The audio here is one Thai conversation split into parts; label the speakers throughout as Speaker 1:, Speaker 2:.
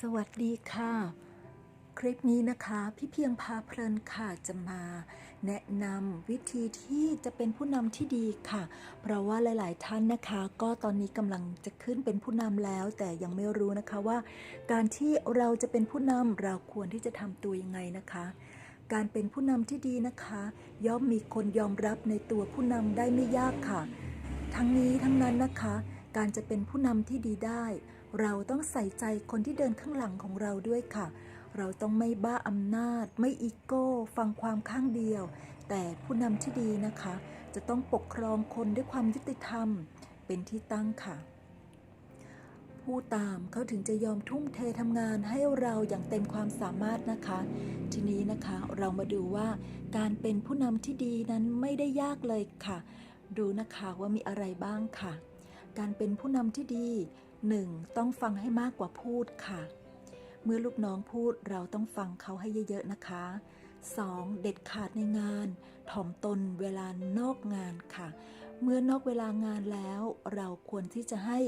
Speaker 1: สวัสดีค่ะ คลิปนี้นะคะพี่เพียงพาเพลินค่ะจะมา แนะนำวิธีที่จะเป็นผู้นำที่ดีค่ะ เพราะว่าหลาย ๆ ท่านนะคะ ก็ตอนนี้กำลังจะขึ้นเป็นผู้นำแล้ว แต่ยังไม่รู้นะคะว่า การที่เราจะเป็นผู้นำเราควรที่จะทำตัวยังไงนะคะ การเป็นผู้นำที่ดีนะคะ ย่อมมีคนยอมรับในตัวผู้นำได้ไม่ยากค่ะ ทั้งนี้ทั้งนั้นนะคะ การจะเป็นผู้นำที่ดีได้ เราต้องใส่ใจคนที่เดินข้างหลังของเราด้วยค่ะ เราต้องไม่บ้าอำนาจ ไม่อีโก้ ฟังความข้างเดียว แต่ผู้นำที่ดีนะคะ จะต้องปกครองคนด้วยความยุติธรรม เป็นที่ตั้งค่ะ ผู้ตามเขาถึงจะยอมทุ่มเททำงานให้เราอย่างเต็มความสามารถนะคะ ทีนี้นะคะเรามาดูว่าการเป็นผู้นำที่ดีนั้นไม่ได้ยากเลยค่ะ ดูนะคะว่ามีอะไรบ้างค่ะ การเป็นผู้นำที่ดี 1. ต้องฟังให้มากกว่าพูดค่ะ เมื่อลูกน้องพูดเราต้องฟังเขาให้เยอะๆนะคะ 2. เด็ดขาดในงาน ถ่อมตนเวลานอกงานค่ะ เมื่อนอกเวลางานแล้ว เราควรที่จะให้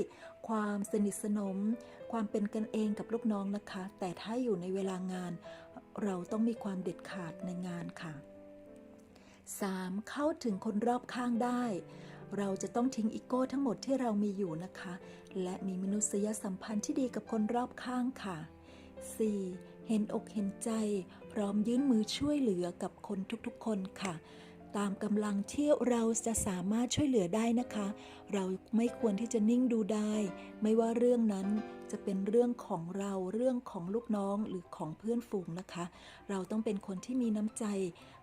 Speaker 1: ความสนิทสนม ความเป็นกันเองกับลูกน้องนะคะ แต่ถ้าอยู่ในเวลางาน เราต้องมีความเด็ดขาดในงานค่ะ 3. เข้าถึงคนรอบข้างได้ เราจะต้องทิ้งอีโก้ทั้งหมดที่เรามีอยู่นะคะ และมีมนุษยสัมพันธ์ที่ดีกับคนรอบข้างค่ะ 4. เห็นอกเห็นใจ พร้อมยื่นมือช่วยเหลือกับคนทุกๆคนค่ะ ตามกำลังที่เราจะสามารถช่วยเหลือได้นะคะ เราไม่ควรที่จะนิ่งดูได้ ไม่ว่าเรื่องนั้นจะเป็นเรื่องของเราเรื่องของลูกน้องหรือของเพื่อนฝูงนะคะ เราต้องเป็นคนที่มีน้ำใจ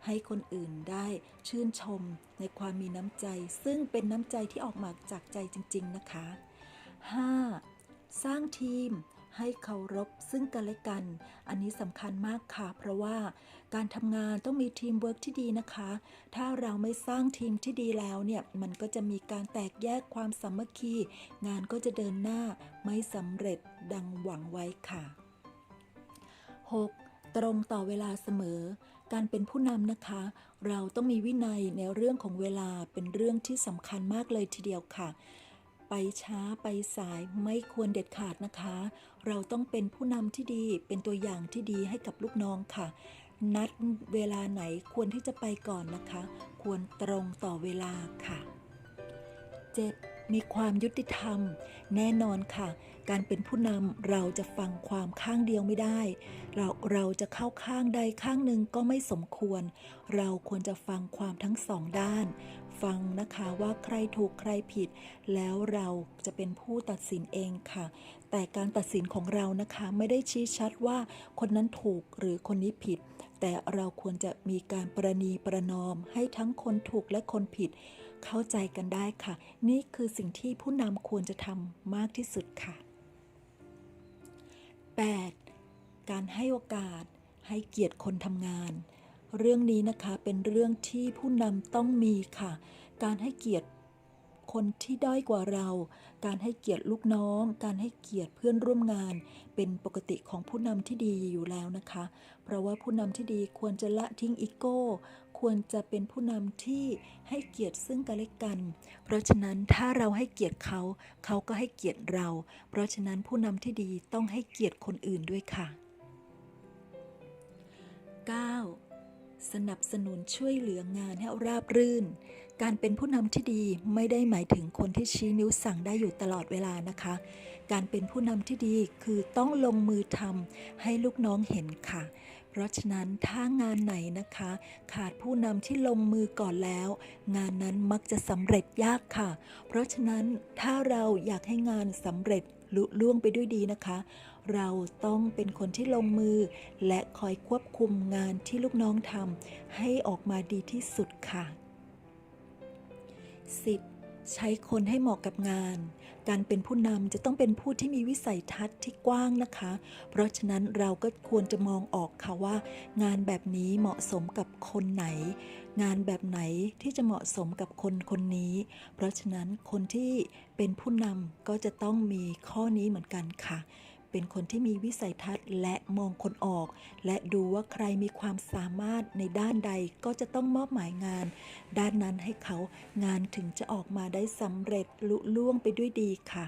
Speaker 1: ให้คนอื่นได้ชื่นชม ในความมีน้ำใจ ซึ่งเป็นน้ำใจที่ออกมาจากใจจริง ๆนะคะ 5. สร้างทีม ให้เคารพซึ่งกันและกัน อันนี้สำคัญมากค่ะ เพราะว่าการทำงานต้องมีทีมเวิร์กที่ดีนะคะ ถ้าเราไม่สร้างทีมที่ดีแล้วเนี่ย มันก็จะมีการแตกแยกความสามัคคี งานก็จะเดินหน้าไม่สำเร็จดังหวังไว้ค่ะ 6. ตรงต่อเวลาเสมอ การเป็นผู้นำนะคะ เราต้องมีวินัยในเรื่องของเวลาเป็นเรื่องที่สำคัญมากเลยทีเดียวค่ะ ไปช้าไปสายไม่ควรเด็ดขาดนะคะ เราต้องเป็นผู้นำที่ดีเป็นตัวอย่างที่ดีให้กับลูกน้องค่ะ นัดเวลาไหนควรที่จะไปก่อนนะคะ ควรตรงต่อเวลาค่ะ 7. มีความยุติธรรม แน่นอนค่ะ การเป็นผู้นำเราจะฟังความข้างเดียวไม่ได้ เราเราจะเข้าข้างใดข้างหนึ่งก็ไม่สมควร เราควรจะฟังความทั้งสองด้าน ฟังนะคะว่าใครถูกใครผิด แล้วเราจะเป็นผู้ตัดสินเองค่ะ แต่การตัดสินของเรานะคะไม่ได้ชี้ชัดว่าคนนั้นถูกหรือคนนี้ผิด แต่เราควรจะมีการประนีประนอมให้ทั้งคนถูกและคนผิด เข้าใจกันได้ค่ะ นี่คือสิ่งที่ผู้นำควรจะทำมากที่สุดค่ะ 8. การให้โอกาสให้เกียรติคนทำงาน เรื่องนี้นะคะเป็นเรื่องที่ผู้นำต้องมีค่ะ การให้เกียรติคนที่ด้อยกว่าเรา การให้เกียรติลูกน้อง การให้เกียรติเพื่อนร่วมงาน เป็นปกติของผู้นำที่ดีอยู่แล้วนะคะ เพราะว่าผู้นำที่ดีควรจะละทิ้งอีโก้ ควรจะเป็นผู้นำที่ให้เกียรติซึ่งกันและกัน เพราะฉะนั้นถ้าเราให้เกียรติเขา เขาก็ให้เกียรติเรา เพราะฉะนั้นผู้นำที่ดีต้องให้เกียรติคนอื่นด้วยค่ะ 9. สนับสนุนช่วยเหลืองานให้ราบรื่น การเป็นผู้นำที่ดีไม่ได้หมายถึงคนที่ชี้นิ้วสั่งได้อยู่ตลอดเวลานะคะ การเป็นผู้นำที่ดีคือต้องลงมือทำให้ลูกน้องเห็นค่ะ เพราะฉะนั้นถ้างานไหนนะคะ ขาดผู้นำที่ลงมือก่อนแล้ว งานนั้นมักจะสำเร็จยากค่ะ เพราะฉะนั้นถ้าเราอยากให้งานสำเร็จลุล่วงไปด้วยดีนะคะ เราต้องเป็นคนที่ลงมือ และคอยควบคุมงานที่ลูกน้องทำให้ออกมาดีที่สุดค่ะ 10. ใช้คนให้เหมาะกับงาน การเป็นผู้นำจะต้องเป็นผู้ที่มีวิสัยทัศน์ที่กว้างนะคะ เพราะฉะนั้นเราก็ควรจะมองออกค่ะว่า งานแบบนี้เหมาะสมกับคนไหน งานแบบไหนที่จะเหมาะสมกับคนคนนี้ เพราะฉะนั้นคนที่เป็นผู้นำก็จะต้องมีข้อนี้เหมือนกันค่ะ เป็นคนที่มีวิสัยทัศน์และมองคนออก และดูว่าใครมีความสามารถในด้านใดก็จะต้องมอบหมายงาน ด้านนั้นให้เขางานถึงจะออกมาได้สำเร็จลุล่วงไปด้วยดีค่ะ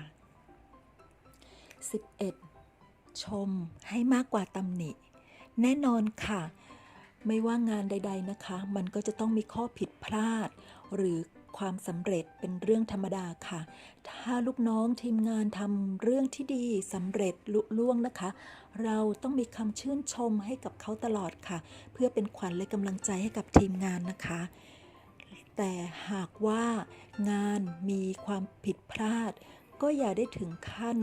Speaker 1: 11. ชมให้มากกว่าตำหนิ แน่นอนค่ะ ไม่ว่างานใด ๆนะคะ มันก็จะต้องมีข้อผิดพลาด หรือ ความสำเร็จเป็นเรื่องธรรมดาค่ะ ถ้าลูกน้องทีมงานทำเรื่องที่ดีสำเร็จลุล่วงนะคะ เราต้องมีคำชื่นชมให้กับเขาตลอดค่ะ เพื่อเป็นขวัญและกำลังใจให้กับทีมงานนะคะ แต่หากว่างานมีความผิดพลาด ก็อย่าได้ถึงขั้น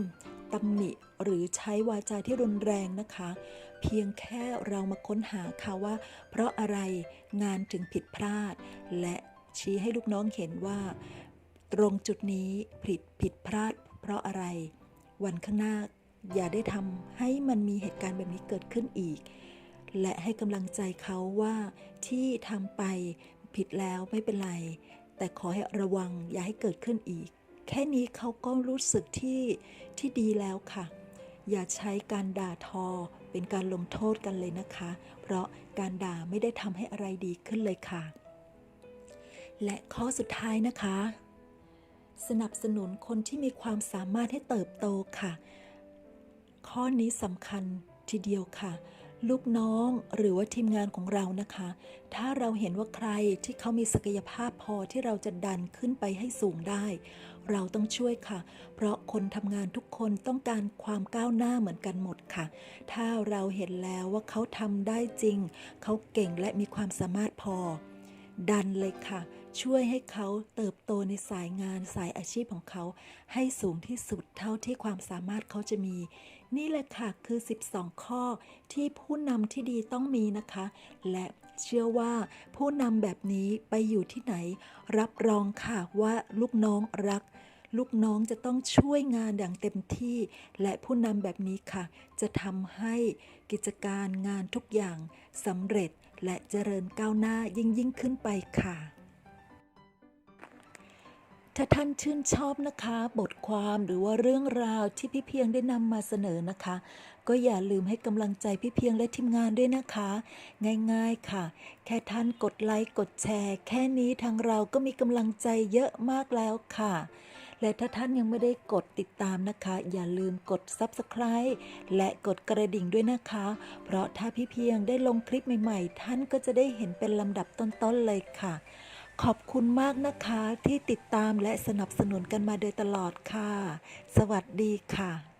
Speaker 1: ตำหนิหรือใช้วาจาที่รุนแรงนะคะ เพียงแค่เรามาค้นหาค่ะว่า เพราะอะไรงานถึงผิดพลาด และ ชี้ให้ลูกน้องเห็นว่า ตรงจุดนี้ผิดผิดพลาด เพราะอะไร วันข้างหน้าอย่าได้ทำให้มันมีเหตุการณ์แบบนี้เกิดขึ้นอีก และให้กำลังใจเขาว่าที่ทำไปผิดแล้วไม่เป็นไร แต่ขอให้ระวังอย่าให้เกิดขึ้นอีก แค่นี้เขาก็รู้สึกที่ที่ดีแล้วค่ะ อย่าใช้การด่าทอเป็นการลงโทษกันเลยนะคะ เพราะการด่าไม่ได้ทำให้อะไรดีขึ้นเลยค่ะ และข้อสุดท้ายนะคะ สนับสนุนคนที่มีความสามารถให้เติบโตค่ะ ข้อนี้สำคัญทีเดียวค่ะ ลูกน้องหรือว่าทีมงานของเรานะคะ ถ้าเราเห็นว่าใครที่เขามีศักยภาพพอที่เราจะดันขึ้นไปให้สูงได้ เราต้องช่วยค่ะ เพราะคนทำงานทุกคนต้องการความก้าวหน้าเหมือนกันหมดค่ะ ถ้าเราเห็นแล้วว่าเขาทำได้จริง เขาเก่งและมีความสามารถพอ ดันเลยค่ะ ช่วยให้เขาเติบโตในสายงานสายอาชีพของเขา ให้สูงที่สุดเท่าที่ความสามารถเขาจะมี นี่แหละค่ะคือ 12 ข้อที่ผู้นำที่ดีต้องมีนะคะ และเชื่อว่าผู้นำแบบนี้ไปอยู่ที่ไหน รับรองค่ะว่าลูกน้องรัก ลูกน้องจะต้องช่วยงานอย่างเต็มที่ และผู้นำแบบนี้ค่ะ จะทำให้กิจการงานทุกอย่างสำเร็จและเจริญก้าวหน้ายิ่งยิ่งขึ้นไปค่ะ ถ้าท่านชื่นชอบนะคะ บทความหรือว่าเรื่องราวที่พี่เพียงได้นำมาเสนอนะคะ ก็อย่าลืมให้กำลังใจพี่เพียงและทีมงานด้วยนะคะ ง่ายๆค่ะ แค่ท่านกดไลค์กดแชร์ แค่นี้ทางเราก็มีกำลังใจเยอะมากแล้วค่ะ และถ้าท่านยังไม่ได้กดติดตามนะคะ อย่าลืมกด Subscribe และกดกระดิ่งด้วยนะคะ เพราะถ้าพี่เพียงได้ลงคลิปใหม่ๆ ท่านก็จะได้เห็นเป็นลำดับต้นๆเลยค่ะ ขอบคุณมากนะคะที่ติดตามและสนับสนุนกันมาโดยตลอดค่ะ สวัสดีค่ะ